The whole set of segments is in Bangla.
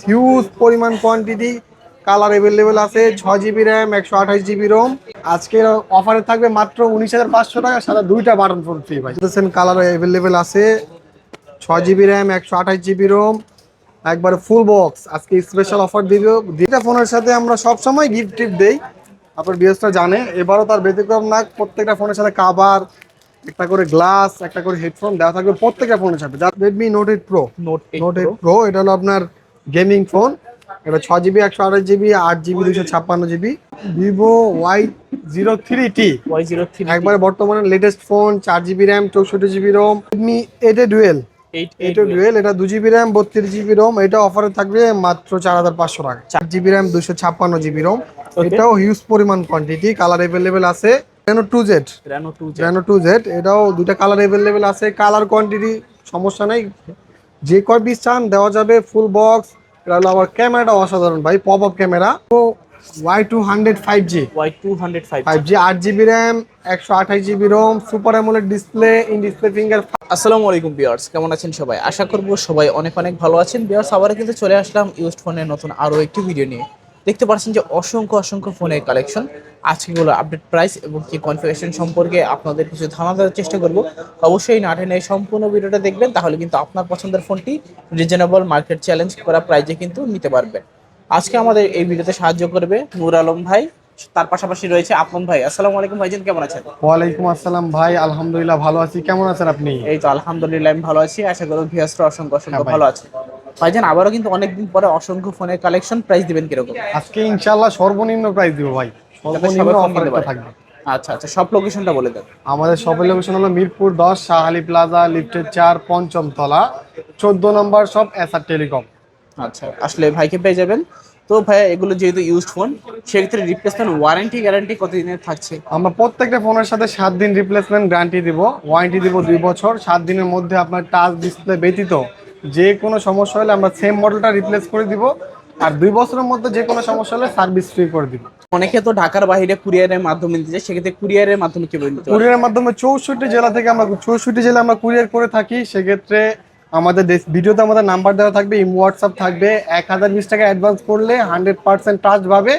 হিউজ পরিমাণ কোয়ান্টিটি কালার অ্যাভেলেবেল আছে ছয় জিবি র্যাম একশো আঠাশ জিবি রোম আজকের অফারে থাকবে মাত্র উনিশ হাজার পাঁচশো টাকা সাথে দুইটা বাটন ফোন ফ্রি ভাই। দেখছেন কালার অ্যাভেলেবেল আছে ছয় জিবি র্যাম একশো আঠাশ জিবি রোম একবার ফুল বক্স আজকে স্পেশাল অফার দিব। দুইটা ফোনের সাথে আমরা সব সময় গিফট টিপ দেই। আপনার বিএসটা জানে এবারও তার ব্যতিক্রম না প্রত্যেকটা ফোনের সাথে কাভার একটা করে গ্লাস একটা করে হেডফোন দেওয়া থাকবে প্রত্যেকটা ফোনের সাথে। Redmi note eight pro note note eight pro এটা হলো আপনার গেমিং ফোন। এটা ছ জিবি একশো আঠাশ জিবি আট জিবি দুশো ছাপ্পান্ন GB. Vivo Y zero three T Y zero three একবারে বর্তমানে লেটেস্ট ফোন চার জিবি র্যাম চৌষট্টি GB ROM Redmi eight dual eight dual এটা দু জিবি র্যাম বত্রিশ জিবি রোম এটা অফারে থাকবে মাত্র চার হাজার পাঁচশো টাকা। চার জিবি র্যাম দুশো ছাপ্পান্ন জিবি রোম এটাও হিউজ পরিমাণ কোয়ান্টিটি কালার অ্যাভেলেবেল আছে। Reno two Z two Reno two Z এটাও দুইটা কালার অ্যাভেলেবেল আছে। কালার কোয়ান্টিটি সমস্যা নেই। যে কয় পিস চান দেওয়া যাবে ফুল বক্স এটা হলো আমার ক্যামেরাটা অসাধারণ ভাই পপ আপ ক্যামেরা তো Y two hundred five G Y two hundred five five G আট জিবি র্যাম একশো আঠাশ GB ROM super AMOLED display in display finger আসসালামু আলাইকুম বিয়ার্স কেমন আছেন সবাই? আশা করব সবাই অনেক অনেক ভালো আছেন। বিয়ার্স আবার কিন্তু চলে আসলাম ইউজড ফোনের নতুন আরও একটি ভিডিও নিয়ে। দেখতে পাচ্ছেন যে অসংখ্য অসংখ্য ফোনের কালেকশন আজকে আজকেগুলো আপডেট প্রাইস এবং কি কনফিগারেশন সম্পর্কে আপনাদের কিছু ধারণা দেওয়ার চেষ্টা করব। অবশ্যই না টেনে সম্পূর্ণ ভিডিওটা দেখবেন তাহলে কিন্তু আপনার পছন্দের ফোনটি রিজনেবল মার্কেট চ্যালেঞ্জ করা প্রাইজে কিন্তু নিতে পারবেন। আজকে আমাদের এই ভিডিওতে সাহায্য করবে নূর আলম ভাই তার পাশাপাশি রয়েছে আপন ভাই। আসসালামু আলাইকুম ভাইজান কেমন আছেন? ওয়ালাইকুম আসসালাম ভাই আলহামদুলিল্লাহ ভালো আছি। কেমন আছেন আপনি? এই তো আলহামদুলিল্লাহ আমি ভালো আছি। আশা করি ভিয়াসরা অসংখ্য অসংখ্য হ্যাঁ ভালো আছে ভাইজান আবারও কিন্তু অনেকদিন পরে অসংখ্য ফোনের কালেকশন প্রাইস দিবেন কীরকম? আজকে ইনশাল্লাহ সর্বনিম্ন প্রাইস দিব ভাই। সর্বনিম্ন সবাই ফোন অফার নিতে থাকবে। আচ্ছা আচ্ছা সব লোকেশনটা বলে দেন। আমাদের সব লোকেশন হলো মিরপুর দশ শাহালি প্লাজা লিফটের চার পঞ্চম তলা চোদ্দ নম্বর সব এসআর টেলিকম আচ্ছা আসলে ভাইকে পেয়ে যাবেন। তো ভাই এগুলো যেহেতু ইউজড ফোন সেক্ষেত্রে রিপ্লেসমেন্ট ওয়ারেন্টি গ্যারান্টি কতদিনের থাকছে? আমরা প্রত্যেকটা ফোনের সাথে সাত দিন রিপ্লেসমেন্ট গ্যারান্টি দিব। ওয়ারেন্টি দিব দুই বছর সাত দিনের মধ্যে আপনার টাচ ডিসপ্লে ব্যতীত যে কোনো সমস্যা হলে আমরা সেম মডেলটা রিপ্লেস করে দিব আর দুই বছরের মধ্যে যে কোনো সমস্যা হলে সার্ভিস ফ্রি করে দিব অনেকে তো ঢাকার বাইরে কুরিয়ারের মাধ্যমে দিচ্ছে সেক্ষেত্রে কুরিয়ারের মাধ্যমে কি বলতে? কুরিয়ারের মাধ্যমে চৌষট্টি জেলা থেকে আমরা চৌষট্টি জেলা আমরা কুরিয়ার করে থাকি সেক্ষেত্রে আমাদের দেশ- ভিডিওতে আমাদের নাম্বার দেওয়া থাকবে ইমো হোয়াটসঅ্যাপ থাকবে এক হাজার বিশ টাকা অ্যাডভান্স করলে হান্ড্রেড পার্সেন্ট টাচ পাবে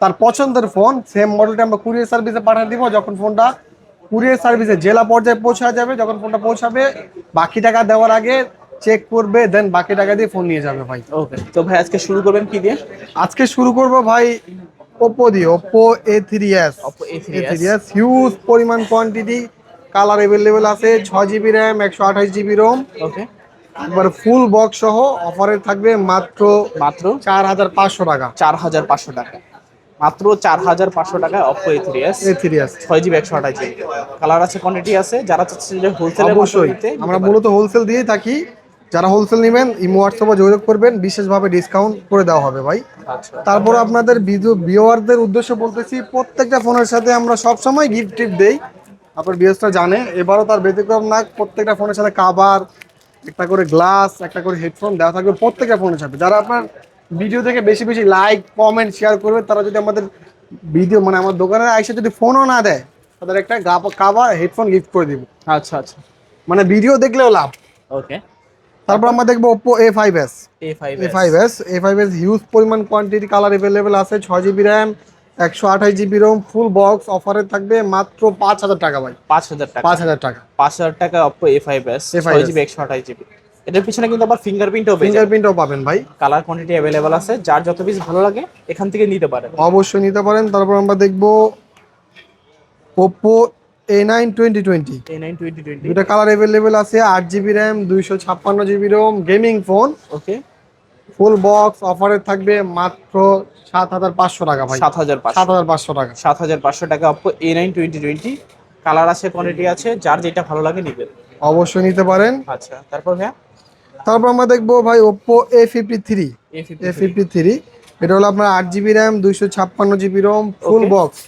তার পছন্দের ফোন সেম মডেলটা আমরা কুরিয়ার সার্ভিসে পাঠিয়ে দিব যখন ফোনটা কুরিয়ার সার্ভিসে জেলা পর্যায়ে পৌঁছা যাবে যখন ফোনটা পৌঁছাবে বাকি টাকা দেওয়ার আগে চেক করবে দেন বাকি টাকা দিয়ে ফোন নিয়ে যাবে ভাই। ওকে তো ভাই আজকে শুরু করবেন কি দিয়ে? আজকে শুরু করব ভাই ওপো দিয়ে Oppo A three S Oppo A3s A three S huge পরিমাণ কোয়ান্টিটি কালার অ্যাভেলেবেল আছে ছয় জিবি র্যাম একশো আঠাশ জিবি রোম ওকে একবার ফুল বক্স সহ অফারে থাকবে মাত্র মাত্র? চার হাজার পাঁচশো টাকা। চার হাজার পাঁচশো টাকা। মাত্র চার হাজার পাঁচশো টাকায় Oppo A three S A three S ছয় জিবি একশো আঠাশ জিবি কালার আছে কোয়ান্টিটি আছে। যারা চাচ্ছেন যে হোলসেল অবশ্যই। আমরা মূলত হোলসেল দিয়েই থাকি। যারা হোলসেল নেবেন ইমো হোয়াটসঅ্যাপে যোগাযোগ করবেন বিশেষভাবে ডিসকাউন্ট করে দেওয়া হবে ভাই। আচ্ছা। তারপর আপনাদের ভিউয়ারদের উদ্দেশ্য বলতেছি প্রত্যেকটা ফোনের সাথে আমরা সব সময় গিফট টিপ দেই। আপনার বিএসটা জানে এবারও তার ব্যতিক্রম না প্রত্যেকটা ফোনের সাথে কাভার একটা করে গ্লাস একটা করে হেডফোন দেওয়া থাকবে প্রত্যেকটা ফোনের সাথে। যারা আপনার ভিডিও থেকে বেশি বেশি লাইক কমেন্ট শেয়ার করবে তারা যদি আমাদের ভিডিও মানে আমার দোকানে আইসে যদি ফোনও না দেয় তাদের একটা কাভার হেডফোন গিফট করে দিব। আচ্ছা আচ্ছা। মানে ভিডিও দেখলেও লাভ। ওকে তারপর আমরা দেখব Oppo A five S A five A five S A five S huge পরিমাণ কোয়ান্টিটি কালার অ্যাভেলেবেল আছে ছয় জিবি র্যাম একশো আঠাশ জিবি রোম ফুল বক্স অফারে থাকবে মাত্র পাঁচ হাজার টাকা ভাই। পাঁচ হাজার টাকা। পাঁচ হাজার টাকা। পাঁচ হাজার টাকা Oppo A five S A5s ছয় জিবি একশো আঠাশ জিবি এটার পিছনে কিন্তু আবার ফিঙ্গারপ্রিন্টও ফিঙ্গারপ্রিন্টও পাবেন ভাই। কালার কোয়ান্টিটি অ্যাভেলেবল আছে যার যত পিস ভালো লাগে এখান থেকে নিতে পারেন। অবশ্যই নিতে পারেন। তারপর আমরা দেখব Oppo A nine twenty twenty A nine twenty twenty দুটা কালার অ্যাভেলেবেল আছে আট জিবি র্যাম দুইশো ছাপ্পান্ন GB ROM gaming phone okay. Full box অফারে থাকবে মাত্র সাত হাজার পাঁচশো টাকা ভাই। সাত হাজার সাত পাঁচশো হাজার পাঁচশো টাকা। সাত হাজার পাঁচশো টাকা Oppo A nine twenty twenty colour আছে কোয়ান্টিটি আছে যার যেটা ভালো লাগে নিবেন। অবশ্যই নিতে পারেন। আচ্ছা তারপর ভাইয়া? তারপর আমরা দেখব ভাই Oppo A fifty three A A fifty fifty three এটা হলো আপনার আট জিবি র্যাম দুইশো ছাপ্পান্ন GB ROM full box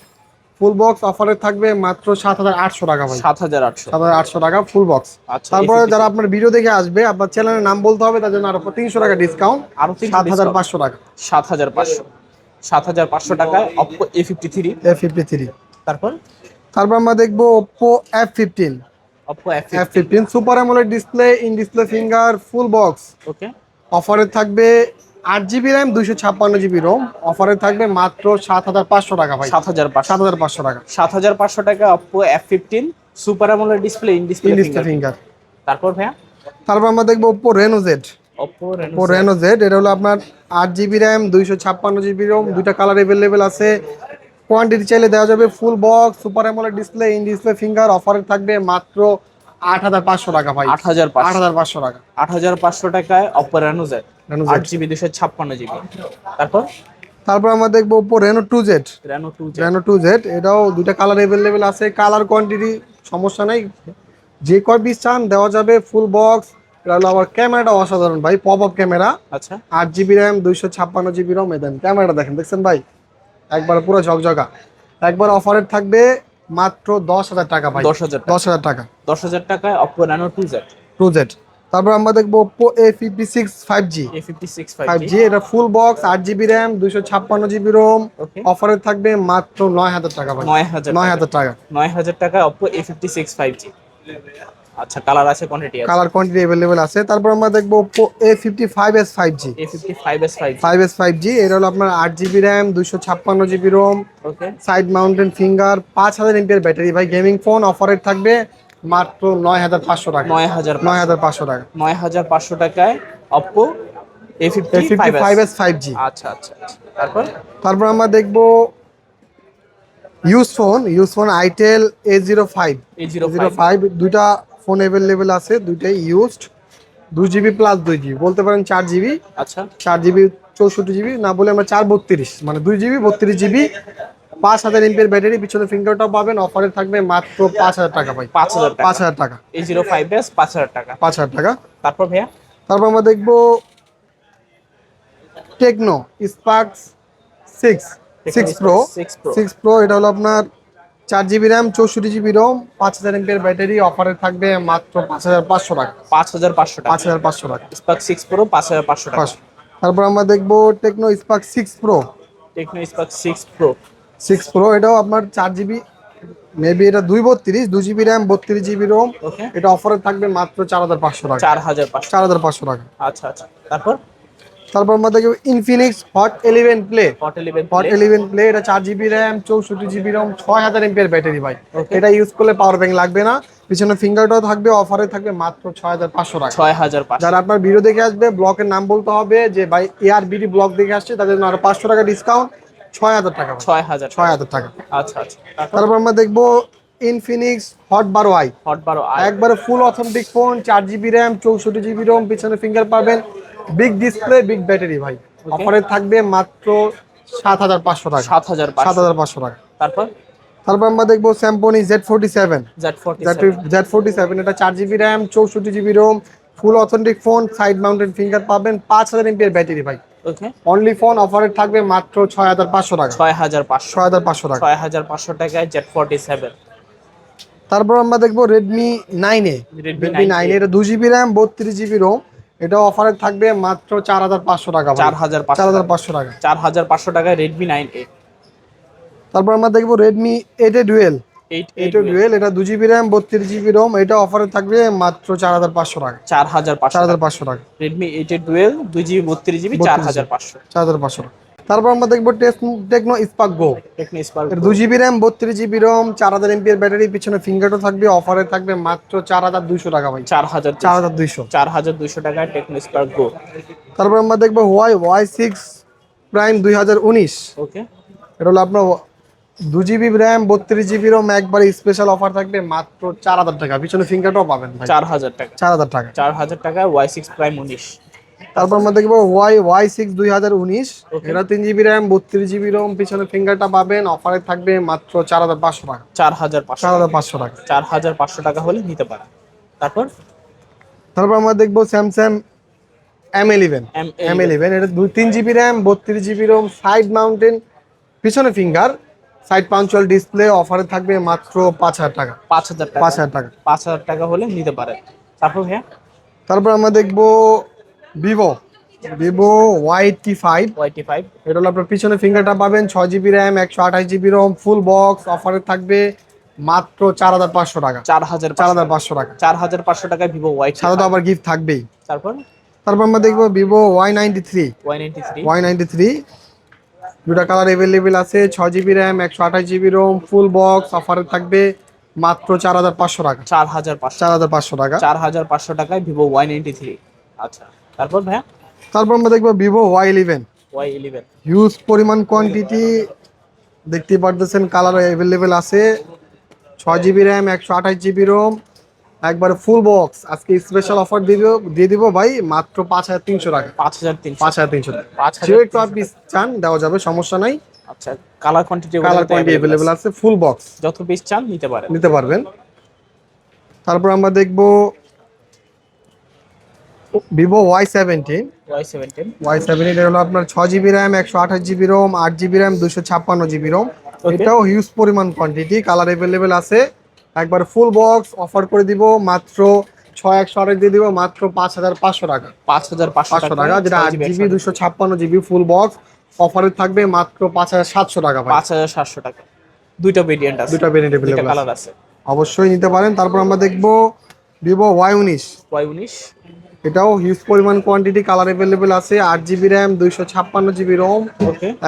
full box অফারে থাকবে মাত্র সাত হাজার আটশো টাকা ভাই। সাত হাজার আটশো। সাত হাজার আটশো টাকা ফুল বক্স আচ্ছা তারপরে যারা আপনার ভিডিও দেখে আসবে আপনার চ্যানেলের নাম বলতে হবে তার জন্য আরও তিনশো টাকা ডিসকাউন্ট আরও সাত হাজার পাঁচশো টাকা। সাত হাজার পাঁচশো। সাত হাজার পাঁচশো টাকায় Oppo A fifty three A fifty three তারপর? তারপর আমরা দেখব Oppo F fifteen Oppo F fifteen super AMOLED display in display finger full box okay অফারে থাকবে আট জিবি র্যাম দুইশো ছাপ্পান্ন জিবি রোম অফারে থাকবে মাত্র সাত হাজার পাঁচশো টাকা ভাই। সাত হাজার সাত হাজার পাঁচশো টাকা। সাত হাজার পাঁচশো টাকা অপো এফ ফিফটিন সুপার আমলের ডিসপ্লে ইন ডিসপ্লে ফিঙ্গার তারপর ভাইয়া? তারপর আমরা দেখব Oppo Reno Z Oppo Reno Z এটা হলো আপনার আট জিবি র্যাম দুইশো ছাপ্পান্ন জিবি রোম দুইটা কালার অ্যাভেলেবেল আছে। কোয়ান্টিটি চাইলে দেওয়া যাবে full box super AMOLED display in display finger অফারে থাকবে মাত্র আট হাজার পাঁচশো টাকা ভাই। আট হাজার আট হাজার পাঁচশো টাকা। আট হাজার পাঁচশো টাকায় অপো রেনো জেড আট জিবি দুশো ছাপ্পান্ন জিবি। তারপর? তারপর আমরা দেখব Oppo Reno two Z Reno two Reno two Z এটাও দুইটা কালার অ্যাভেলেবেল আছে। কালার কোয়ান্টিটি সমস্যা নেই। যে কয় পিস চান দেওয়া যাবে ফুল বক্স এটা হলো আবার ক্যামেরাটা অসাধারণ ভাই পপ আপ ক্যামেরা। আচ্ছা। আট জিবি র্যাম দুইশো ছাপ্পান্ন জিবি রম দেন ক্যামেরাটা দেখেন দেখছেন ভাই? একবার পুরো ঝকঝকা। একবার অফারের থাকবে মাত্র দশ হাজার টাকা ভাই। দশ হাজার দশ হাজার টাকা। দশ হাজার টাকায় Oppo Nano two Z two Z তারপর আমরা দেখব Oppo A fifty six five G A fifty six five G এটা ফুল বক্স আট জিবি র্যাম দুইশো ছাপ্পান্ন জিবি রোম অফারে থাকবে মাত্র নয় হাজার টাকা নয় হাজার নয় হাজার টাকা। নয় হাজার টাকায় Oppo A fifty six five G আচ্ছা কালার আছে কোয়ান্টিটি আছে? কালার কোয়ান্টিটি অ্যাভেলেবেল আছে। তারপর আমরা দেখব Oppo A fifty five S five G A fifty five S five five S five G এটা হলো আপনার আট জিবি র্যাম দুইশো ছাপ্পান্ন GB ROM okay side mountain finger পাঁচ হাজার এমপিয়ার ব্যাটারি। ভাই গেমিং ফোন অফারের থাকবে মাত্র নয় হাজার পাঁচশো টাকা। নয় হাজার নয় হাজার পাঁচশো টাকা। নয় হাজার পাঁচশো টাকায় ফাইভ এস ফাইভ জি আচ্ছা আচ্ছা। তারপর? তারপর আমরা দেখব use phone use phone Itel A zero five A zero five দুইটা ফোন অ্যাভেলেবেল আছে দুইটাই ইউজড দুই জিবি প্লাস দুই জিবি বলতে পারেন চার জিবি আচ্ছা। চার জিবি চৌষট্টি জিবি না বলে আমরা চার বত্রিশ মানে দুই জিবি বত্রিশ জিবি পাঁচ হাজার এমপির ব্যাটারি পিছনে ফিঙ্গারটাও পাবেন অফারে থাকবে মাত্র পাঁচ হাজার টাকা ভাই। পাঁচ হাজার পাঁচ হাজার টাকা। এ জিরো ফাইভ এস পাঁচ হাজার টাকা। পাঁচ হাজার টাকা। তারপর ভাইয়া? তারপর আমরা দেখব Tecno Spark six six pro six pro এটা হলো আপনার চার জিবি র্যাম চৌষট্টি জিবি রোম পাঁচ হাজার এমপির ব্যাটারি অফারে থাকবে মাত্র পাঁচ হাজার পাঁচশো টাকা। পাঁচ হাজার পাঁচশো টাকা। পাঁচ হাজার পাঁচশো টাকা। স্পার্ক সিক্স প্রো পাঁচ হাজার পাঁচশো টাকা। তারপর আমরা দেখব Tecno Spark six pro Tecno Spark six pro six pro এটাও আপনার চার জিবি মেবি এটা দুই বত্রিশ দুই জিবি র্যাম বত্রিশ জিবি রোম এটা অফারে থাকবে মাত্র চার হাজার পাঁচশো টাকা। চার হাজার চার হাজার পাঁচশো টাকা। আচ্ছা আচ্ছা। তারপর? তারপর আমরা দেখব Infinix Hot eleven play Hot eleven Hot eleven play এটা চার জিবি র্যাম চৌষট্টি জিবি রোম ছয় হাজার এমপিয়ার ব্যাটারি ভাই। এটা ইউজ করলে পাওয়ার ব্যাংক লাগবে না। পিছনে ফিঙ্গারটাও থাকবে অফারে থাকবে মাত্র ছয় হাজার পাঁচশো টাকা। ছয় হাজার পাঁচশো। যারা আপনার ভিডিও দেখে আসবে ব্লকের নাম বলতে হবে যে ভাই এআর বিডি ব্লক দেখে আসছে তাদের জন্য আরও পাঁচশো টাকা ডিসকাউন্ট ছয় হাজার টাকা ভাই। ছয় হাজার ছয় হাজার টাকা। আচ্ছা আচ্ছা। তারপর আমরা দেখব ইনফিনিক্স হট বারো আই হট বারো আই একবারে ফুল অথেন্টিক ফোন চার জিবি র্যাম চৌষট্টি জিবি রোম পিছনে ফিঙ্গার পাবেন। বিগ ডিসপ্লে বিগ ব্যাটারি ভাই। অফারে থাকবে মাত্র সাত হাজার পাঁচশো টাকা। সাত হাজার সাত হাজার পাঁচশো টাকা। তারপর? তারপর আমরা দেখব Symphony Z forty seven Z forty seven এটা চার জিবি র্যাম চৌষট্টি GB ROM full authentic phone side mountain finger পাবেন পাঁচ হাজার এমপির ব্যাটারি ভাই। ওকে অনলি ফোন অফারে থাকবে মাত্র ছয় হাজার পাঁচশো টাকা। ছয় হাজার পাঁচশো। ছয় হাজার পাঁচশো টাকা। ছয় হাজার পাঁচশো টাকায় জেড ফোরটি সেভেন তারপর আমরা দেখব Redmi nine A Redmi Redmi 9A nine এটা দু জিবি র্যাম বত্রিশ জিবি রোম এটা অফারে থাকবে মাত্র চার হাজার পাঁচশো টাকা চার হাজার চার হাজার পাঁচশো টাকা। চার হাজার পাঁচশো টাকায় রেডমি নাইন এ তারপর আমরা দেখব Redmi eight A dual eight eight A dual এটা দু জিবি র্যাম বত্রিশ জিবি রোম এটা অফারে থাকবে মাত্র চার হাজার পাঁচশো টাকা। চার হাজার চার হাজার পাঁচশো টাকা। রেডমি এইট এ ডুয়েল দুই জিবি বত্রিশ জিবি চার হাজার পাঁচশো। চার হাজার পাঁচশো টাকা। তারপর আমরা দেখব Tecno Spark go Tecno Spark দু জিবি র্যাম বত্রিশ জিবি রোম চার হাজার এমপির ব্যাটারি পিছনে ফিঙ্গারও থাকবে অফারে থাকবে মাত্র চার হাজার দুইশো টাকা ভাই। চার হাজার চার হাজার দুইশো। চার হাজার দুইশো টাকায় টেকনো স্পার্ক গো তারপর আমরা দেখব ওয়াই ওয়াই সিক্স প্রাইম দুই হাজার উনিশ। ওকে এটা হলো আপনার দু জিবি র্যাম বত্রিশ জিবি রোম একবারে স্পেশাল অফার থাকবে মাত্র চার হাজার টাকা। পিছনে ফিঙ্গারটাও পাবেন চার হাজার টাকা। চার হাজার টাকা। চার হাজার টাকায় ওয়াই সিক্স প্রাইম উনিশ। তারপর আমরা দেখব ওয়াই ওয়াই সিক্স দুই হাজার উনিশ. এটা তিন জিবি র্যাম বত্রিশ জিবি রোম পিছনে ফিঙ্গারটা পাবেন। অফারে থাকবে মাত্র চার হাজার পাঁচশো টাকা। চার হাজার চার হাজার পাঁচশো টাকা। চার হাজার পাঁচশো টাকা হলে নিতে পারেন। তারপর? তারপর আমরা দেখব Samsung M eleven M M eleven এটা দুই তিন জিবি র্যাম বত্রিশ জিবি রোম সাইড মাউন্টেন পিছনে ফিঙ্গার সাইড পাঞ্চুয়াল ডিসপ্লে অফারে থাকবে মাত্র পাঁচ হাজার টাকা। পাঁচ হাজার পাঁচ হাজার টাকা। পাঁচ হাজার টাকা হলে নিতে পারেন। তারপর ভাইয়া? তারপর আমরা দেখব Vivo Vivo Y eighty five Y T five এটা হলো আপনার পিছনে ফিঙ্গারটা পাবেন ছয় জিবি র্যাম একশো আঠাশ জিবি রোম ফুল বক্স অফারে থাকবে মাত্র চার হাজার পাঁচশো টাকা। চার হাজার চার হাজার পাঁচশো টাকা। চার হাজার পাঁচশো টাকায় ভিভো ওয়াইট সাথে তো আবার গিফট থাকবেই। তারপর? তারপর আমরা দেখব Vivo Y ninety three Y ninety three Y ninety three দুটা কালার অ্যাভেলেবেল আছে ছয় জিবি র্যাম একশো আঠাশ জিবি রোম ফুল বক্স অফারে থাকবে মাত্র চার হাজার পাঁচশো টাকা। চার হাজার চার হাজার পাঁচশো টাকা। চার হাজার পাঁচশো টাকায় ভিভো ওয়াই নাইনটি থ্রি আচ্ছা। তারপর ভাইয়া? তারপর আমরা দেখব Vivo Y eleven Y eleven huge পরিমাণ কোয়ান্টিটি দেখতে পারতেছেন কালার অ্যাভেলেবেল আছে। ছয় জিবি র্যাম একশো আঠাশ জিবি রোম একবার ফুল বক্স আজকে স্পেশাল অফার দিব দিয়ে দিব ভাই মাত্র পাঁচ হাজার তিনশো টাকা। পাঁচ হাজার তিনশো। পাঁচ হাজার তিনশো টাকা। যে একটু আপনি চান দেওয়া যাবে সমস্যা নাই। আচ্ছা colour quantity colour quantity available আছে। ফুল বক্স যত পিস চান নিতে পারেন। নিতে পারবেন। তারপর আমরা দেখব Vivo Y seventeen Y seventeen Y seventeen হলো আপনার ছ জিবি র্যাম একশো আঠাশ জিবি রোম আট জিবি র্যাম দুশো ছাপ্পান্ন জিবি রোম এটাও হিউজ পরিমাণ কোয়ান্টিটি কালার অ্যাভেলেবেল আছে। একবার ফুল বক্স অফার করে দিব মাত্র ছয় একশো আঠাশ দিয়ে দিব মাত্র পাঁচ হাজার পাঁচশো টাকা। পাঁচ হাজার পাঁচশো টাকা যেটা আট জিবি দুশো ছাপ্পান্ন জিবি ফুল বক্স অফারে থাকবে মাত্র পাঁচ হাজার সাতশো টাকা পাঁচ হাজার সাতশো টাকা। দুইটা ভেরিয়েন্ট আছে। দুটা ভেরিয়েন্ট দুইটা অ্যাভেলেবেল কালার আছে। অবশ্যই নিতে পারেন। তারপর আমরা দেখব ভিভো ওয়াই উনিশ। ওয়াই উনিশ। এটাও হিউজ পরিমাণ কোয়ান্টিটি কালার অ্যাভেলেবেল আছে আট জিবি র্যাম দুইশো ছাপ্পান্ন জিবি রোম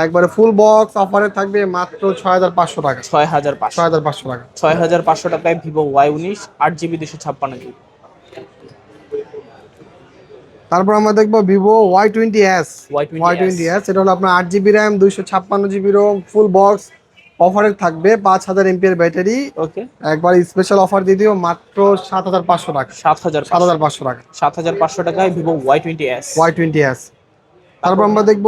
একবারে ফুল বক্স অফারে থাকবে মাত্র ছয় হাজার পাঁচশো টাকা। ছয় হাজার ছয় হাজার পাঁচশো টাকা। ছয় হাজার পাঁচশো টাকায় ভিভো ওয়াই উনিশ আট জিবি দুশো ছাপ্পান্ন জিবি তারপর আমরা দেখব Vivo Y twenty S Y twenty S এটা হলো আপনার আট জিবি র্যাম দুইশো ছাপ্পান্ন জিবি রোম ফুল বক্স অফারে থাকবে পাঁচ হাজার এমপিএর ব্যাটারি। ওকে। একবার স্পেশাল অফার দিয়ে দিও মাত্র সাত হাজার পাঁচশো টাকা। সাত হাজার সাত হাজার পাঁচশো টাকা। সাত হাজার পাঁচশো টাকায় Vivo Y twenty S Y twenty S তারপর? আমরা দেখব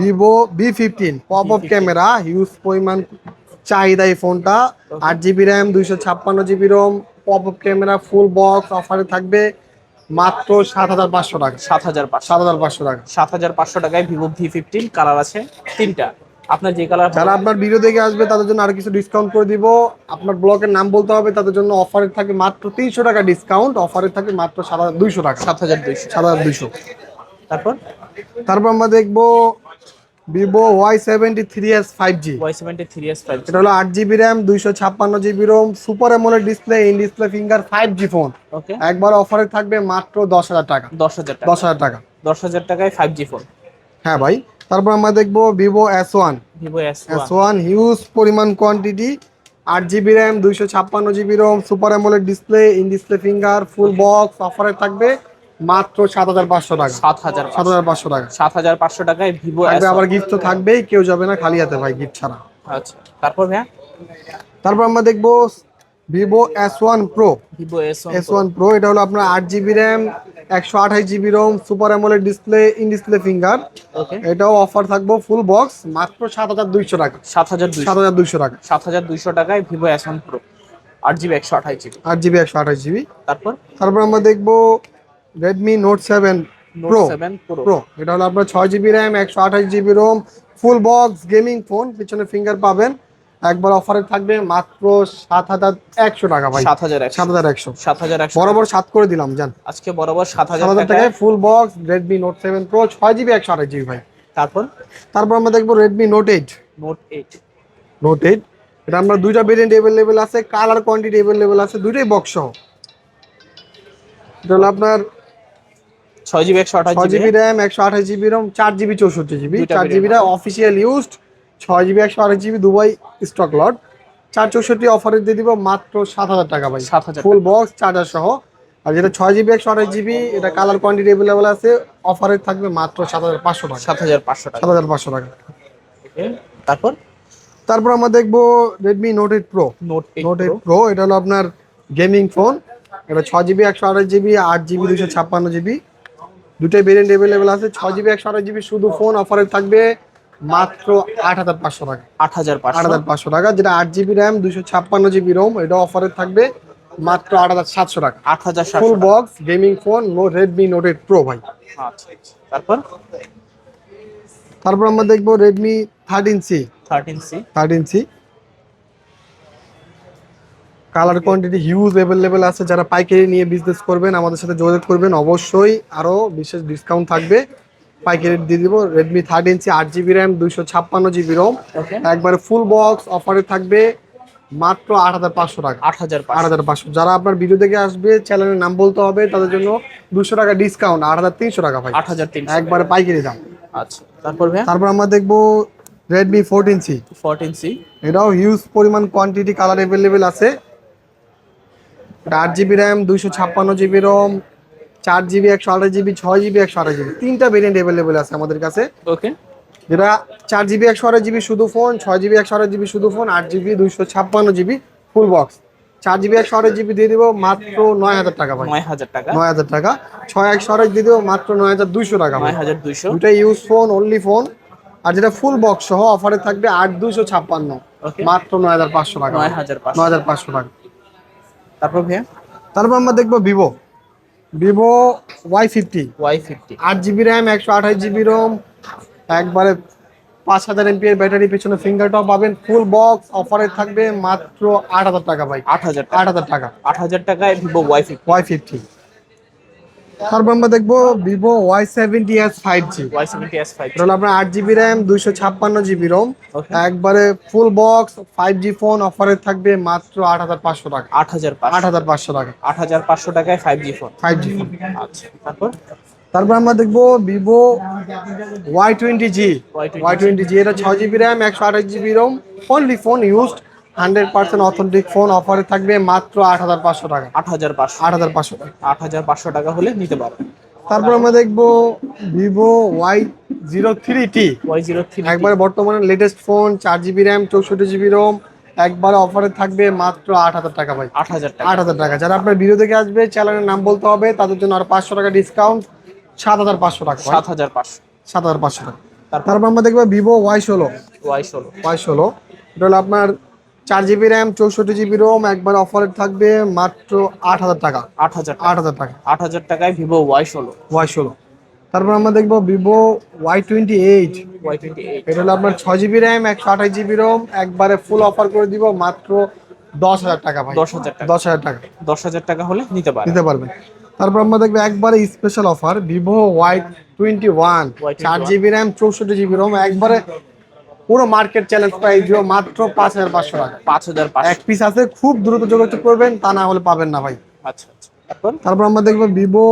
Vivo V fifteen pop up camera huge পরিমাণ চাহিদা এই ফোনটা। আট জিবি র্যাম দুইশো ছাপ্পান্ন GB ROM pop up camera full box অফারে থাকবে মাত্র সাত হাজার পাঁচশো টাকা। সাত হাজার সাত হাজার পাঁচশো টাকা। সাত হাজার পাঁচশো টাকায় ভিভো ভি ফিফটিন কালার আছে তিনটা। আপনার যে কালার যারা আপনার ভিডিও দেখে আসবে তাদের জন্য আরও কিছু ডিসকাউন্ট করে দিব। আপনার ব্লকের নাম বলতে হবে তাদের জন্য অফারে থাকে মাত্র তিনশো টাকা ডিসকাউন্ট অফারে থাকে মাত্র সাত হাজার দুইশো টাকা। সাত হাজার দুইশো। সাত হাজার দুইশো। তারপর? তারপর আমরা দেখব Vivo Y seventy three S five G Y seventy three S five এটা হলো আট জিবি র্যাম দুইশো ছাপ্পান্ন GB ROM super AMOLED display in display finger five G phone okay একবার অফারে থাকবে মাত্র দশ হাজার টাকা। দশ হাজার দশ হাজার টাকা। দশ হাজার টাকায় ফাইভ জি ফোন হ্যাঁ ভাই। তারপর আমরা দেখব Vivo S one Vivo S one huge পরিমাণ কোয়ান্টিটি আট জিবি র্যাম দুইশো ছাপ্পান্ন GB ROM super AMOLED display in display finger full box অফারে থাকবে মাত্র সাত হাজার পাঁচশো টাকা। সাত হাজার সাত হাজার পাঁচশো টাকা। সাত হাজার পাঁচশো টাকায় ভিভো থাকবে আবার গিফট তো থাকবেই কেউ যাবে না খালি হাতে ভাই গিফট ছাড়া। আচ্ছা তারপর ভাইয়া? তারপর আমরা দেখব Vivo S one pro Vivo S one pro এটা হলো আপনার আট জিবি র্যাম একশো আঠাশ GB ROM super AMOLED display in display finger এটাও অফার থাকব ফুল বক্স মাত্র সাত হাজার দুইশো টাকা। সাত হাজার সাত হাজার দুইশো টাকা। সাত হাজার দুইশো টাকায় ভিভো এস ওয়ান প্রো আট জিবি একশো আঠাশ জিবি আট জিবি একশো আঠাশ জিবি তারপর? তারপর আমরা দেখব Redmi Note seven pro pro এটা হলো আপনার ছয় জিবি র্যাম একশো আঠাশ GB ROM full box gaming phone পিছনে ফিঙ্গার পাবেন। একবার অফারে থাকবে মাত্র সাত হাজার একশো টাকা ভাই। সাত হাজার সাত হাজার একশো। সাত হাজার একশো। বরাবর সাত করে দিলাম জান। আজকে বরাবর সাত হাজার টাকায়। Full box Redmi Note seven pro ছয় জিবি একশো আঠাশ জিবি ভাই। তারপর? তারপর আমরা দেখব Redmi Note eight Note eight Note eight এটা আমরা দুইটা ভেরিয়েন্ট অ্যাভেলেবেল আছে কালার কোয়ান্টিটি অ্যাভেলেবেল আছে দুইটাই বক্স সহ। এটা হলো আপনার ছয় জিবি একশো আঠাশ জিবি জিবি র্যাম একশো আঠাশ জিবি রম চার জিবি চৌষট্টি জিবি চার জিবিটা অফিসিয়াল ইউজড ছয় জিবি একশো আঠাশ জিবি দুবাই স্টক লট। চার চৌষট্টি অফারে দিয়ে দিব মাত্র সাত হাজার টাকা ভাই। 7,000 ফুল বক্স চার্জার সহ। আর যেটা ছয় জিবি একশো আঠাশ জিবি এটা কালার কোয়ান্টিটি অ্যাভেলেবেল আছে অফারে থাকবে মাত্র সাত হাজার পাঁচশো টাকা। সাত হাজার পাঁচশো টাকা। সাত হাজার পাঁচশো টাকা। তারপর? তারপর আমরা দেখব Redmi Note eight pro Note eight Note eight pro এটা হলো আপনার গেমিং ফোন এটা ছ জিবি একশো আঠাশ জিবি আট জিবি দুশো ছাপ্পান্ন জিবি। দুটোই ভেরিয়েন্ট অ্যাভেলেবেল আছে। ছ জিবি একশো আঠাশ জিবি শুধু ফোন অফারে থাকবে। মাত্র আট হাজার পাঁচশো টাকা। আট হাজার আট হাজার পাঁচশো টাকা যেটা আট জিবি র্যাম দুশো ছাপ্পান্ন জিবি রোম এটা অফারে থাকবে মাত্র আট হাজার সাতশো টাকা। আট হাজার full box gaming phone no Redmi Note eight pro ভাই। আচ্ছা আচ্ছা। তারপর? তারপর আমরা দেখব Redmi thirteen C thirteen C thirteen C colour quantity huge available আছে। যারা পাইকারি নিয়ে বিজনেস করবেন আমাদের সাথে যোগাযোগ করবেন অবশ্যই আরও বিশেষ ডিসকাউন্ট থাকবে। পাইকারি দিয়ে দিব রেডমি থার্ড ইঞ্চি আট জিবি র্যাম দুইশো ছাপ্পান্ন জিবি রোম একবারে ফুল বক্স অফারে থাকবে মাত্র আট হাজার পাঁচশো টাকা। আট হাজার আট হাজার পাঁচশো। যারা আপনার ভিডিও দেখে আসবে চ্যানেলের নাম বলতে হবে তাদের জন্য দুশো টাকা ডিসকাউন্ট আট হাজার তিনশো টাকা ভাই। আট হাজার তিনশো। একবারে পাইকারি দাম। আচ্ছা তারপর তারপর আমরা দেখব Redmi fourteen C fourteen C এটাও হিউজ পরিমাণ কোয়ান্টিটি কালার অ্যাভেলেবেল আছে। আট জিবি র্যাম দুইশো ছাপ্পান্ন জিবি রোম চার জিবি একশো আঠাশ জিবি ছয় জিবি একশো আঠাশ জিবি তিনটা ভেরিয়েন্ট অ্যাভেলেবেল আছে আমাদের কাছে। ওকে যেটা চার জিবি একশো আঠাশ জিবি শুধু ফোন ছয় জিবি একশো আঠাশ জিবি শুধু ফোন আট জিবি দুইশো ছাপ্পান্ন জিবি ফুল বক্স চার জিবি একশো আঠাশ জিবি দিয়ে দিব মাত্র নয় হাজার টাকা ভাই। নয় হাজার টাকা। নয় হাজার টাকা। ছয় একশো আঠাশ দিয়ে দিব মাত্র নয় হাজার দুইশো টাকা নয় হাজার দুইশো। দুটা ইউজ ফোন অনলি ফোন আর যেটা ফুল বক্স সহ অফারে থাকবে আট দুইশো ছাপ্পান্ন। মাত্র নয় হাজার পাঁচশো টাকা নয় হাজার পাঁচশো। নয় হাজার পাঁচশো টাকা। তারপর ভাইয়া? তারপর আমরা দেখব Vivo Vivo Y fifty Y fifty আট জিবি র্যাম একশো আঠাশ জিবি রোম একবারে পাঁচ হাজার এমপিএর ব্যাটারি পেছনে ফিঙ্গার টপ পাবেন ফুল বক্স অফারে থাকবে মাত্র আট হাজার টাকা ভাই। আট হাজার আট হাজার টাকা। আট হাজার টাকায় Vivo Y fifty Y fifty তারপর আমরা দেখব Vivo Y seventy S five G Y seventy S five হলো আপনার আট জিবি র্যাম দুইশো ছাপ্পান্ন জিবি রোম একবারে full box five G phone অফারে থাকবে মাত্র আট হাজার পাঁচশো টাকা। আট হাজার আট হাজার পাঁচশো টাকা। আট হাজার পাঁচশো টাকায় five G phone five G phone আচ্ছা তারপর? তারপর আমরা দেখব Vivo Y twenty G Y twenty G এটা ছয় জিবি র্যাম একশো আঠাশ GB ROM only phone used hundred percent authentic phone অফারে থাকবে মাত্র আট হাজার পাঁচশো টাকা। আট হাজার পাঁচশো। আট হাজার পাঁচশো টাকা। আট হাজার পাঁচশো টাকা হলে নিতে পারবেন তারপর আমরা দেখব Vivo Y zero three T. Y zero three একবারে বর্তমানে লেটেস্ট ফোন চার জিবি র্যাম চৌষট্টি জিবি রোম একবারে অফারে থাকবে মাত্র আট হাজার টাকা ভাই। আট হাজার টাকা। আট হাজার টাকা। যারা আপনার ভিডিও দেখে আসবে চ্যানেলের নাম বলতে হবে তাদের জন্য আর পাঁচশো টাকা ডিসকাউন্ট সাত হাজার পাঁচশো টাকা। সাত হাজার পাঁচশো। সাত হাজার পাঁচশো টাকা। তারপর আমরা দেখব ভিভো ওয়াই ষোলো। ওয়াই ষোলো। ওয়াই ষোলো। এটা হলো আপনার চার জিবি র্যাম চৌষট্টি জিবি রোম একবার অফারে থাকবে মাত্র আট হাজার টাকা। আট হাজার আট হাজার টাকা। আট হাজার টাকায় ভিভো ওয়াই ষোলো। ওয়াই ষোলো। তারপর আমরা দেখব Vivo Y twenty eight Y twenty eight এটা হলো আপনার ছয় জিবি র্যাম একশো আঠাশ জিবি রোম একবারে ফুল অফার করে দিব মাত্র দশ হাজার টাকা ভাই। দশ হাজার টাকা। দশ হাজার টাকা। দশ হাজার টাকা হলে নিতে পারেন নিতে পারবেন। তারপর আমরা দেখব একবারে special offer Vivo Y twenty one চার জিবি র্যাম চৌষট্টি জিবি রোম একবারে পুরো মার্কেট চ্যালেঞ্জ প্রাইস দিব মাত্র পাঁচ হাজার পাঁচশো টাকা। পাঁচ হাজার এক পিস আছে খুব দ্রুত যোগাযোগ করবেন তা না হলে পাবেন না ভাই। আচ্ছা আচ্ছা। তারপর তারপর আমরা দেখব Vivo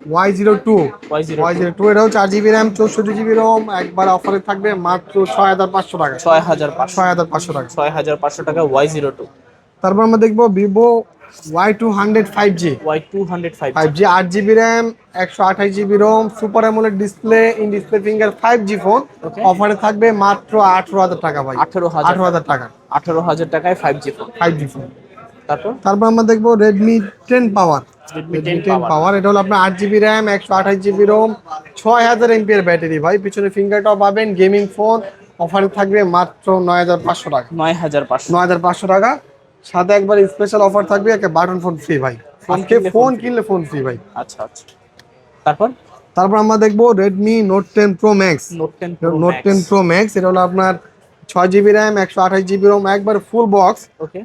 Y zero two Y zero two এটাও চার জিবি র্যাম চৌষট্টি জিবি রোম একবার অফারে থাকবে মাত্র ছয় হাজার পাঁচশো টাকা। ছয় হাজার ছয় হাজার পাঁচশো টাকা। ছয় হাজার পাঁচশো টাকা ওয়াই জিরো টু তারপর আমরা দেখব Vivo Y two hundred five G Y two hundred five five G আট জিবি র্যাম একশো আঠাশ GB ROM super AMOLED display in display finger five G phone অফারে থাকবে মাত্র আঠারো হাজার টাকা ভাই। আঠেরো হাজার আঠারো হাজার টাকা। আঠেরো হাজার টাকায় five G phone five G phone তারপর? তারপর আমরা দেখব Redmi ten power Redmi Redmi ten ten power power এটা হলো আপনার আট জিবি র্যাম একশো আঠাশ জিবি রোম ছয় হাজার এমপিএর ব্যাটারি ভাই। পিছনে ফিঙ্গারটাও পাবেন গেমিং ফোন অফারে থাকবে মাত্র নয় হাজার পাঁচশো টাকা। নয় হাজার পাঁচশো। নয় হাজার পাঁচশো টাকা। সাথে একবার স্পেশাল অফার থাকবে একটা বাটন ফোন ফ্রি ভাই। আজকে ফোন কিনলে ফোন ফ্রি ভাই। আচ্ছা আচ্ছা। তারপর? তারপর আমরা দেখব Redmi note ten pro max note ten pro max এটা হলো আপনার ছয় জিবি র্যাম একশো আঠাশ জিবি রোম একবার ফুল বক্স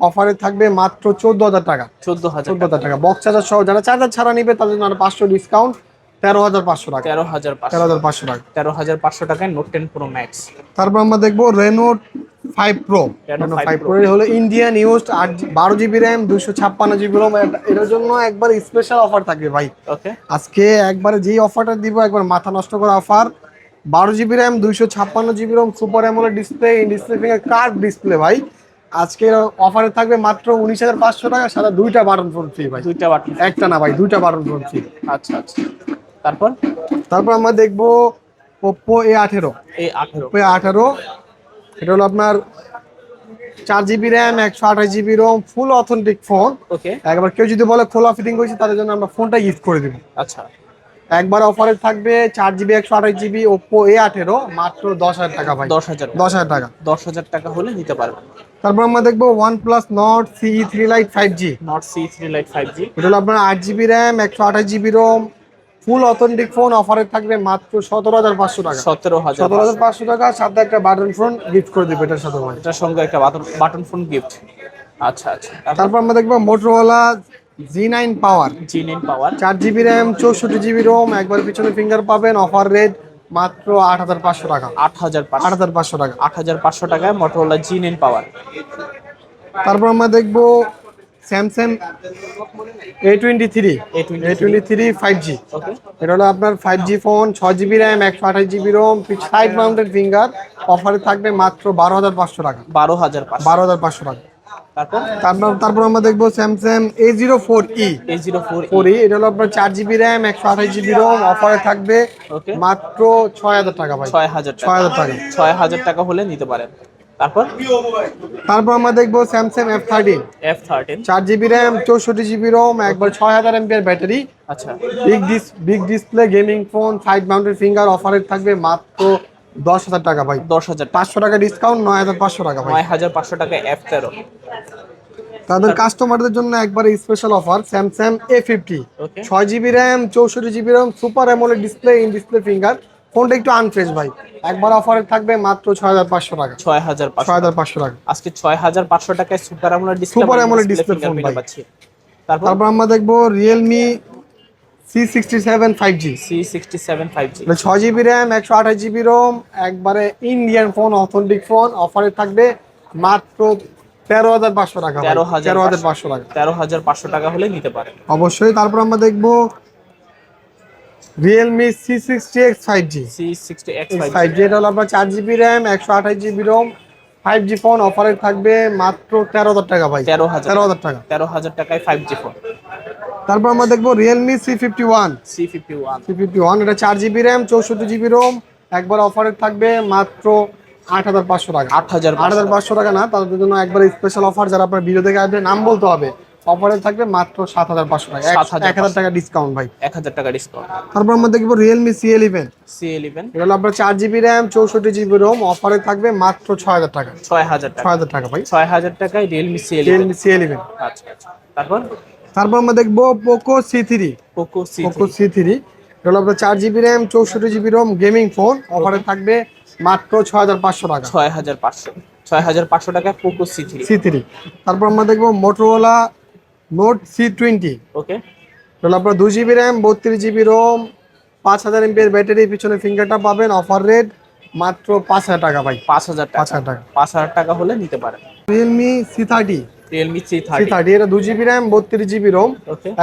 অফারে থাকবে মাত্র চোদ্দ হাজার টাকা। চোদ্দ হাজার চোদ্দ হাজার টাকা। বক্স চার্জার সহ যারা চার্জার ছাড়া নিবে তাদের জন্য পাঁচশো ডিসকাউন্ট তেরো হাজার পাঁচশো টাকা। তেরো হাজার তেরো হাজার পাঁচশো টাকা। তেরো হাজার পাঁচশো টাকায় নোট টেন প্রো ম্যাক্স তারপর আমরা দেখব Reno five pro Reno Reno 5 five pro হলো ইন্ডিয়ান ইউজড আট বারো জিবি র্যাম দুশো ছাপ্পান্ন জিবি রোম এটার জন্য একবার স্পেশাল অফার থাকবে ভাই। ওকে আজকে একবারে যেই অফারটা দিব একবার মাথা নষ্ট করা অফার বারো জিবি র্যাম দুইশো ছাপ্পান্ন GB ROM super AMOLED display display finger card display ভাই। আজকে অফারে থাকবে মাত্র উনিশ হাজার পাঁচশো টাকা সাদা দুইটা বাটন ফোন ফ্রি ভাই। দুইটা বাটন একটা না ভাই দুইটা বাটন ফোন ফ্রি আচ্ছা আচ্ছা। তারপর? তারপর আমরা দেখব ওপ্পো এ আঠেরো। এই আঠেরো। এ আঠারো এটা হলো আপনার চার জিবি র্যাম একশো আঠাশ GB ROM full authentic phone okay একবার কেউ যদি বলে খোলা ফিটিং করেছি তাদের জন্য আমরা ফোনটা গিফট করে দেবো। আচ্ছা। একবার অফারে থাকবে চার জিবি একশো আঠাশ জিবি ওপো এ আঠেরো মাত্র দশ হাজার টাকা ভাই। দশ হাজার। দশ হাজার টাকা। দশ হাজার টাকা হলে নিতে পারবেন। তারপর আমরা দেখব OnePlus Nord CE three lite five G Nord CE three lite five G এটা হলো আপনার আট জিবি র্যাম একশো আঠাশ GB ROM full authentic phone অফারে থাকবে মাত্র সতেরো হাজার পাঁচশো টাকা। সতেরো হাজার সতেরো হাজার পাঁচশো টাকা সাথে একটা বাটন ফোন গিফট করে দেবে এটার সাথে এটার সঙ্গে একটা বাটন বাটন ফোন গিফট আচ্ছা আচ্ছা। তারপর আমরা দেখব মোটরওয়ালা জি নাইন পাওয়ার জি নাইন পাওয়ার চার জিবি র্যাম চৌষট্টি জিবি রোম একবার পিছনে ফিঙ্গার পাবেন অফার রেট মাত্র আট হাজার পাঁচশো টাকা। আট হাজার আট হাজার পাঁচশো টাকা। আট হাজার পাঁচশো টাকায় মোটরোলা জি নাইন পাওয়ার তারপর আমরা দেখব Samsung A twenty three A23 A twenty three five G এটা হলো আপনার ফাইভ জি ফোন ছয় জিবি র্যাম একশো আঠাশ GB ROM side mounted finger অফারে থাকবে মাত্র বারো হাজার পাঁচশো টাকা। বারো হাজার বারো হাজার পাঁচশো টাকা। তারপর? তারপর তারপর আমরা দেখব Samsung A zero four E A zero four four E এটা হলো আপনার চার জিবি র্যাম একশো আঠাশ জিবি রোম অফারে থাকবে মাত্র ছয় হাজার টাকা ভাই। ছয় হাজার ছয় হাজার টাকা। ছয় হাজার টাকা হলে নিতে পারেন। তারপর? তারপর আমরা দেখব Samsung F thirteen F thirteen চার জিবি র্যাম চৌষট্টি জিবি রোম একবার ছয় হাজার এমপিআর ব্যাটারি। আচ্ছা। Big dis big display gaming phone side mounted finger অফারের থাকবে মাত্র দশ হাজার টাকা ভাই। দশ হাজার পাঁচশো টাকা ডিসকাউন্ট নয় হাজার পাঁচশো টাকা ভাই। নয় হাজার পাঁচশো টাকা এফ তেরো তাদের কাস্টমারদের জন্য একবারে special offer Samsung A fifty ছয় জিবি র্যাম চৌষট্টি GB RAM super AMOLED display in display finger ফোনটা একটু আনফ্রেশ ভাই। একবার অফারে থাকবে মাত্র ছয় হাজার পাঁচশো টাকা। ছয় হাজার ছয় হাজার পাঁচশো টাকা। আজকে ছয় হাজার পাঁচশো টাকায় সুপার আমলের ডিসপ্লে display phone ভাই। পাচ্ছি। তারপর? আমরা দেখব Realme C sixty seven five G C sixty seven five G ছয় জিবি র্যাম একশো আঠাশ জিবি রোম একবারে ইন্ডিয়ান ফোন অথেন্টিক ফোন অফারে থাকবে মাত্র তেরো হাজার পাঁচশো টাকা হাজার তেরো হাজার পাঁচশো টাকা। তেরো হাজার পাঁচশো টাকা হলে নিতে পারেন। অবশ্যই তারপর আমরা দেখব Realme C sixty X five G C sixty X five five G এটা হলো আপনার চার জিবি র্যাম একশো আঠাশ GB ROM five G phone অফারে থাকবে মাত্র তেরো হাজার টাকা ভাই। তেরো হাজার। তেরো হাজার টাকা। তেরো হাজার টাকায় ফাইভ জি ফোন তারপর আমরা দেখব Realme C fifty one C fifty one C fifty one এটা চার জিবি র্যাম চৌষট্টি জিবি রোম একবার অফারে থাকবে মাত্র আট হাজার পাঁচশো টাকা। আট হাজার আট হাজার পাঁচশো টাকা না তাদের জন্য একবার স্পেশাল অফার যারা আপনার ভিডিও দেখে আসবে নাম বলতে হবে। অফারে থাকবে মাত্র সাত হাজার পাঁচশো টাকা। এক- 7,500 এক হাজার টাকা ডিসকাউন্ট ভাই। এক হাজার টাকা ডিসকাউন্ট তারপর আমরা দেখব Realme C eleven C eleven এটা হলো আপনার চার জিবি র্যাম চৌষট্টি জিবি রোম অফারে থাকবে মাত্র ছয় হাজার টাকা। ছয় হাজার টাকা। ছয় হাজার টাকা ভাই। ছয় হাজার টাকায় Realme C Realme C eleven আচ্ছা আচ্ছা। তারপর? তারপর আমরা দেখব Poco C three Poco C Poco C three এটা হলো আপনার চার জিবি র্যাম চৌষট্টি জিবি রোম গেমিং ফোন অফারে থাকবে মাত্র ছয় হাজার পাঁচশো টাকা। ছয় হাজার পাঁচশো। ছয় হাজার পাঁচশো টাকায় Poco C three C three তারপর আমরা দেখব Motorola note C twenty okay হলো আপনার দু জিবি র্যাম বত্রিশ জিবি রোম পাঁচ হাজার এমপিএর ব্যাটারি পিছনে ফিঙ্গারটা পাবেন অফার রেট মাত্র পাঁচ হাজার টাকা ভাই। পাঁচ হাজার পাঁচ হাজার টাকা। পাঁচ হাজার টাকা হলে নিতে পারেন। Realme C thirty Realme C thirty thirty এটা দু জিবি র্যাম বত্রিশ জিবি রোম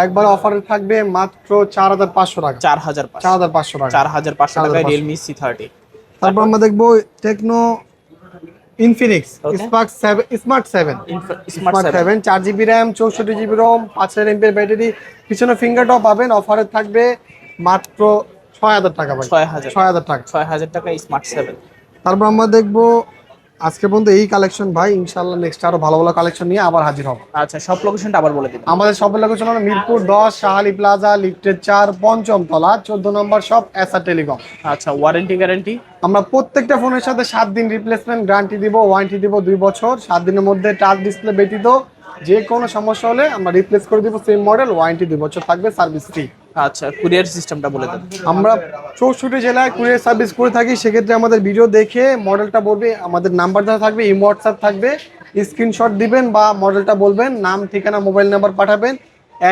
একবার অফারে থাকবে মাত্র চার হাজার পাঁচশো টাকা। চার হাজার চার হাজার পাঁচশো টাকা। চার হাজার পাঁচশো টাকা রিয়েলমি সি থার্টি তারপর আমরা দেখব Tecno Infinix. Spark smart seven smart seven চার জিবি র্যাম চৌষট্টি জিবি রোম পাঁচ হাজার এমপি ব্যাটারি পিছনে ফিঙ্গারটাও পাবেন অফারে থাকবে মাত্র ছয় হাজার টাকা ছয় হাজার ছয় হাজার টাকা। ছয় হাজার টাকা স্মার্ট সেভেন তারপর আমরা দেখব আজকে পর্যন্ত এই কালেকশন ভাই ইনশাল্লাহ নেক্সট আরও ভালো ভালো কালেকশন নিয়ে আবার হাজির হব। আচ্ছা সব লোকেশনটা আবার বলে দিন। আমাদের সব লোকেশন হলো মিরপুর দশ শাহালি প্লাজা লিফটের চার পঞ্চম তলা চোদ্দ নম্বর সব এসআর টেলিকম আচ্ছা ওয়ারেন্টি গ্যারান্টি আমরা প্রত্যেকটা ফোনের সাথে সাত দিন রিপ্লেসমেন্ট গ্যারান্টি দিব ওয়ারেন্টি দিব দুই বছর সাত দিনের মধ্যে টাচ ডিসপ্লে ব্যতীত যে কোনো সমস্যা হলে আমরা রিপ্লেস করে দিব সেম মডেল ওয়ারেন্টি দুই বছর থাকবে সার্ভিস ফ্রি আচ্ছা কুরিয়ার সিস্টেমটা বলে দেন। আমরা চৌষট্টি জেলায় কুরিয়ার সার্ভিস করে থাকি, সেক্ষেত্রে আমাদের ভিডিও দেখে মডেলটা বলবে, আমাদের নাম্বার থাকবে ইমো হোয়াটসঅ্যাপ থাকবে স্ক্রিনশট দিবেন বা মডেলটা বলবেন, নাম, ঠিকানা মোবাইল নাম্বার পাঠাবেন।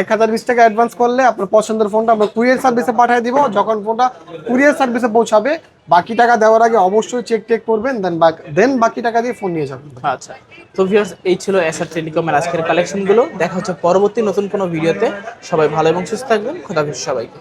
এক হাজার বিশ টাকা অ্যাডভান্স করলে আপনার পছন্দের ফোনটা আমরা কুরিয়ার সার্ভিসে পাঠিয়ে দিব, যখন ফোনটা কুরিয়ার সার্ভিসে পৌঁছাবে বাকি টাকা দেওয়ার আগে অবশ্যই চেক টেক করবেন দেন দেন বাকি টাকা দিয়ে ফোন নিয়ে যাবেন। আচ্ছা। তো ভিউয়ার্স এই ছিল এসআর টেলিকমের আজকের কালেকশনগুলো দেখা হচ্ছে পরবর্তী নতুন কোনো ভিডিওতে সবাই ভালো এবং সুস্থ থাকবেন। খোদা সবাইকে।